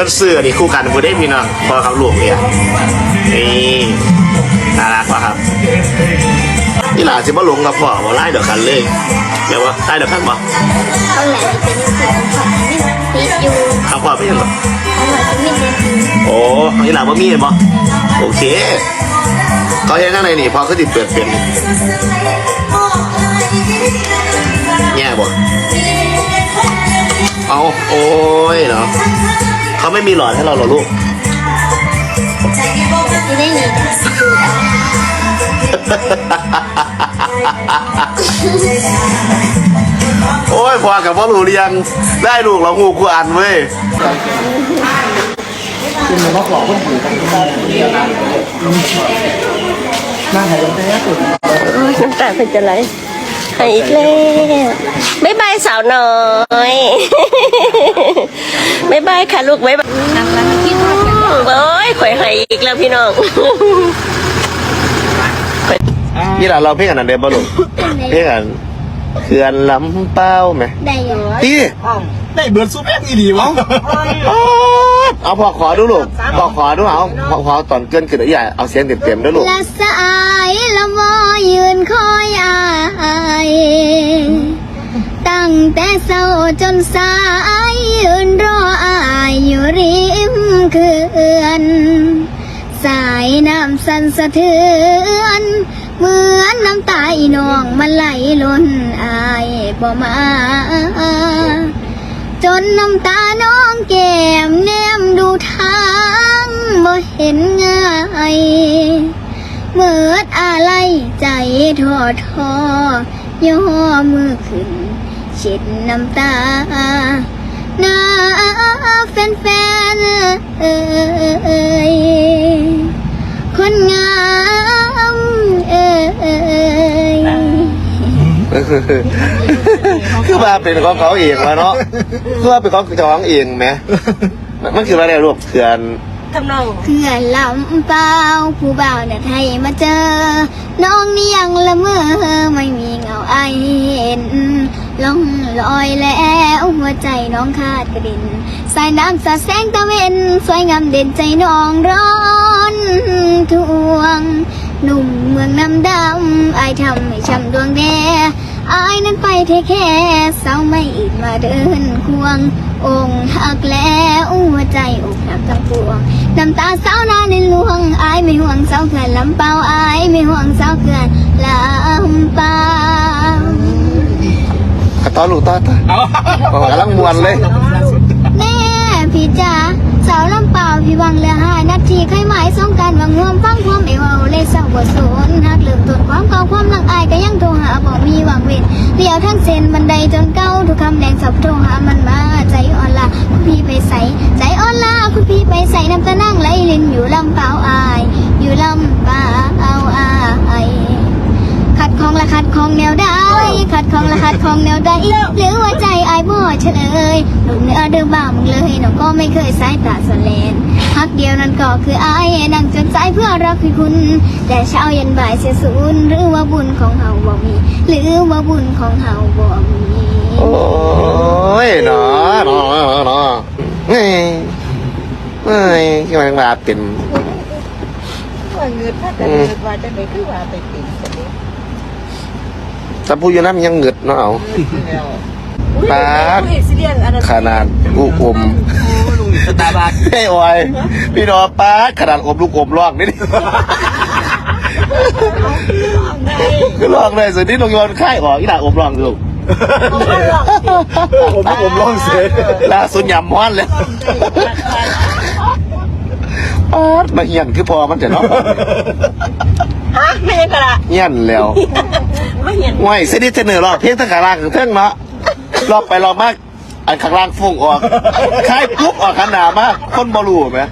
พิ่นซื้อนี่คู่กันบ่ได้พี่น้องพอกับลูกเนี่ยนี่น่ารักป่ะครับนี่หลาสิบ่หลงกับพ่อบ่ไล่เดี๋ยวกันเลยเดี๋ยวว่าไล่เดี๋ยวกันบ่ข้างหลังเป็นสีติดอยู่ข้างพ่อเป็นยังไงข้างหลังเป็นสีโอ้นี่หลานบ่มีบ่โอเคก็เฮ็ดจังไดนี่พอคือสิดเปิดเป็นแย่บ่เอาโอ้ยเนาะ เขาไม่มีหลอดให้เราเหรอลูกที่ได้หนีจากสูดเอาโอ้ยพอกับว่ารู้เรียงได้ลูกเราหูกูอ่านเว้ยคุณมาบอกคนถือกันได้น่าหายใจแค่สุดน้ำตาเป็นจะไหลให้อีกแล้วบ๊ายบาย สาวน้อยบ๊ายบายค่ะลูกบ๊ายบายโอ้ยข่อยให้อีกแล้วพี่น้องนี่แหละเราเพ่งอันนั้นเดบอลูกเพ่งอันเขื่อนลำเป้าไหมได้อยู่ตีได้เบิร์ดซูแม่งอีดีวะเอาพอขอดูลูกพอขอดูเอาพอขอตอนเกินขึ้นอย่าเอาเสียงเต็มๆด้วยลูกละสายละมอยืนคอยอายตั้ง แต่เช้าจนสายยืนรออายอยู่ริมเขื่อน สายน้ำสันสะเทือนเหมือนน้ำตาอีนองมันไหลล้นอายบ่มา จนน้ำตาน้องแก้มแนมดูทางบ่เห็นง่ายเมื่ออะไรใจท้อท้อย่อมือขึ้น เช็ดน้ำตาหน้าแฟนๆเอ่ยคนงามเอ่ยคือว่าเป็นของเขาเองวะเนาะคือว่าเป็นของเจ้าของเองไหมมันมันคืออะไรลูกเขื่อนทำนองเพื่อนลำเปล่าผู้บ่าวเนี่ยไทยมาเจอ น้องนี่ยังละเมอไม่มีเงาไอายเห็นล่อง ลอยแล้วหัวใจน้องขาดกระดิ่นสายน้ำสาดแสงตะเวนสวยงามเด่นใจน้องร้อนทวง หนุ่มเมืองน้ำดำไอายทำให้ช้ำดวงแดอายนั้นไปเทแค่เศร้าไม่อีกมาเดินควง องค์หักแล้วหัวใจอกหักทั้งปวงน้ำตาสาวนาในหลวงอายไม่ห่วงสาวเขื่อนลำเปาอายไม่ห่วงสาวเขื่อนลำเปา ต่อลูกต่อต่อโอ้กำลังมวนเลยแน่พี่จ๋าสาวลำเปล่าพี่วังเหลือหายนาทีใครหมายสงการวังงวมฟังความไม่เว้าเลยเศร้าบทสนหักเริ่มต้นความเก่าความลังอายก็ยังโทรหาบอกมีหวังเวทเลี้ยวทั้งเส้นบันไดจนเก้าทุกคำแดงสับโทรหามันมาใจอ่อนละคุณพี่ไปใส่ใจอ่อนละคุณพี่ไปใส่น้ำตานั่งไหลลินอยู่ลำเปาอาย อยู่ลำเปล่าอายขัดของละขัดของแนวใดขัดของ ละขัดของแนวใดหรือว่าใจอายบ่เฉลยลูกเนื้อเดือบ่ามึงเลยหน้องก็ไม่เคยสายตาสเลนฮักเดียวนั้นก็คืออายนั่งจนใจเพื่อรักคือคุณ แต่เช้ายันบ่ายเสียศูนย์หรือว่าบุญของเฮาบ่มี หรือว่าบุญของเฮาบ่มีโอ้ยเนาะเนาะเนาะเฮ้ยเฮ้ยที่มันมาเป็นว่าเงินถ้าจะเงินว่าจะไปคือว่าไปติดกัน นี้ถ้าพูดอยู่นั้นยังเหงึดเนาะเอาปาดสิเรียนอันนั้นขนาดลูกอมสตาร์บัคเฮ้ยโอ้ยพี่น้องป้าดขนาดอมลูกอมลอกนี่ดิคือลอกเลยสุดที่ลงโยนค่ายออกอีหล่าอมลอกลูกผมผมร้องเสียล่าสุดยำม้อนเลยป้าดมาเหียนคือพอมันจะเนาะฮะไม่ยังกะละเหียนแล้ว ไม่เห็นง่วยเสนิทเสนอรอบเพียงทั้งขาล่างถึงเท่งเนาะรอบไปรอบมาก อันข้างล่างฟุ้งออกคายปุ๊บออกขนาดมาก คนบอลูไหม